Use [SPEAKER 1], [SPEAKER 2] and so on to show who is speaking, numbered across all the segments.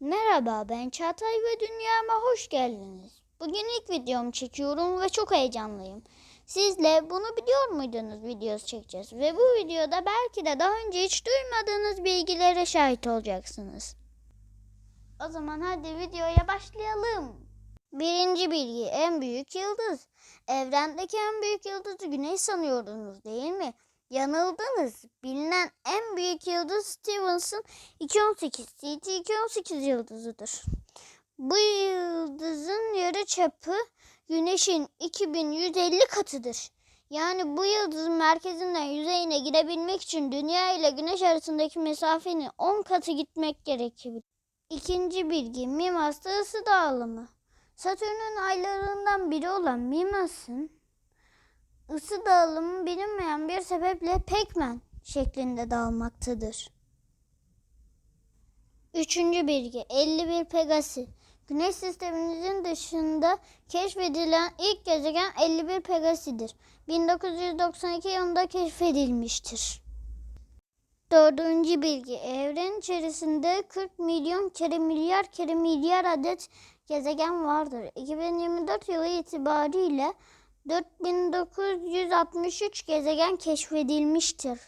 [SPEAKER 1] Merhaba ben Çağatay ve dünyama hoş geldiniz. Bugün ilk videomu çekiyorum ve çok heyecanlıyım. Sizle bunu biliyor muydunuz videosu çekeceğiz ve bu videoda belki de daha önce hiç duymadığınız bilgilere şahit olacaksınız. O zaman hadi videoya başlayalım. Birinci bilgi en büyük yıldız. Evrendeki en büyük yıldızı Güneş sanıyordunuz değil mi? Yanıldınız. Bilinen en büyük yıldız Stevens'ın 218 CT 218 yıldızıdır. Bu yıldızın yarı çapı Güneş'in 2150 katıdır. Yani bu yıldızın merkezinden yüzeyine girebilmek için Dünya ile Güneş arasındaki mesafenin 10 katı gitmek gerekir. İkinci bilgi Mimas'ta ısı dağılımı. Satürn'ün aylarından biri olan Mimas'ın ısı dağılımı bilinmeyen bir sebeple pekmen şeklinde dağılmaktadır. Üçüncü bilgi 51 Pegasi. Güneş sistemimizin dışında keşfedilen ilk gezegen 51 Pegasi'dir. 1992 yılında keşfedilmiştir. Dördüncü bilgi evren içerisinde 40 milyon kere milyar kere milyar adet gezegen vardır. 2024 yılı itibariyle 4963 gezegen keşfedilmiştir.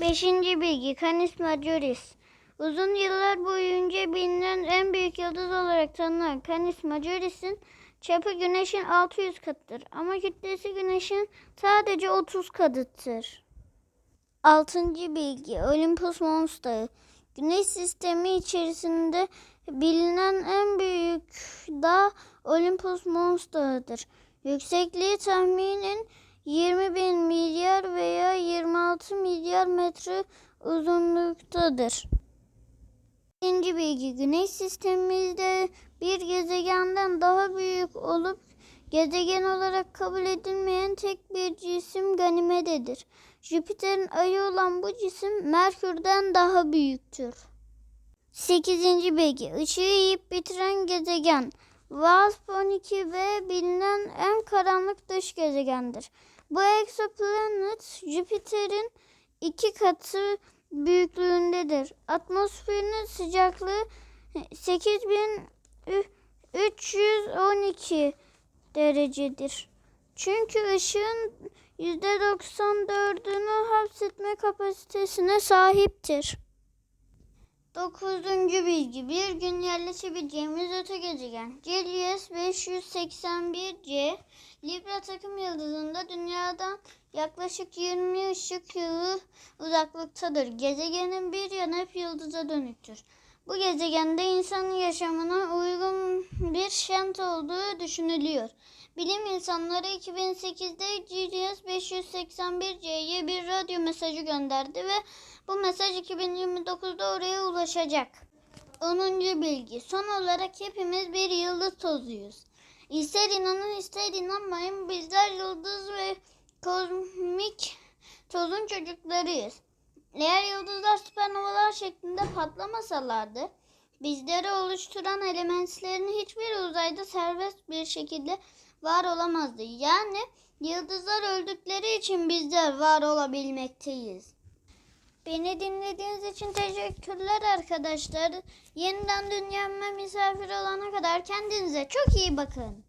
[SPEAKER 1] Beşinci bilgi Canis Majoris. Uzun yıllar boyunca bilinen en büyük yıldız olarak tanınan Canis Majoris'in çapı Güneş'in 600 katıdır ama kütlesi Güneş'in sadece 30 katıdır. Altıncı bilgi Olympus Mons Dağı. Güneş sistemi içerisinde bilinen en büyük dağ Olympus Mons Dağı'dır. Yüksekliği tahminen 20 bin milyar veya 26 milyar metre uzunluktadır. İkinci bilgi Güneş sistemimizde bir gezegenden daha büyük olup gezegen olarak kabul edilmeyen tek bir cisim Ganimede'dir. Jüpiter'in ayı olan bu cisim Merkür'den daha büyüktür. Sekizinci bilgi ışığı yiyip bitiren gezegen WASP 12 ve bilinen en karanlık dış gezegendir. Bu exoplanet Jüpiter'in iki katı büyüklüğündedir. Atmosferinin sıcaklığı 8312 derecedir. Çünkü ışığın %94'ünü hapsetme kapasitesine sahiptir. Dokuzuncu bilgi. Bir gün yerleşebileceğimiz öte gezegen. Celius 581c Libra takım yıldızında dünyadan yaklaşık 20 ışık yılı uzaklıktadır. Gezegenin bir yanı hep yıldıza dönüktür. Bu gezegende insanın yaşamına uygun bir şent olduğu düşünülüyor. Bilim insanları 2008'de Celius 581c'ye bir radyo mesajı gönderdi ve bu mesaj 2029'da oraya ulaşacak. 10. bilgi. Son olarak hepimiz bir yıldız tozuyuz. İster inanın ister inanmayın bizler yıldız ve kozmik tozun çocuklarıyız. Eğer yıldızlar süpernovalar şeklinde patlamasalardı bizleri oluşturan elementlerin hiçbir uzayda serbest bir şekilde var olamazdı. Yani yıldızlar öldükleri için bizler var olabilmekteyiz. Beni dinlediğiniz için teşekkürler arkadaşlar. Yeniden dünyama misafir olana kadar kendinize çok iyi bakın.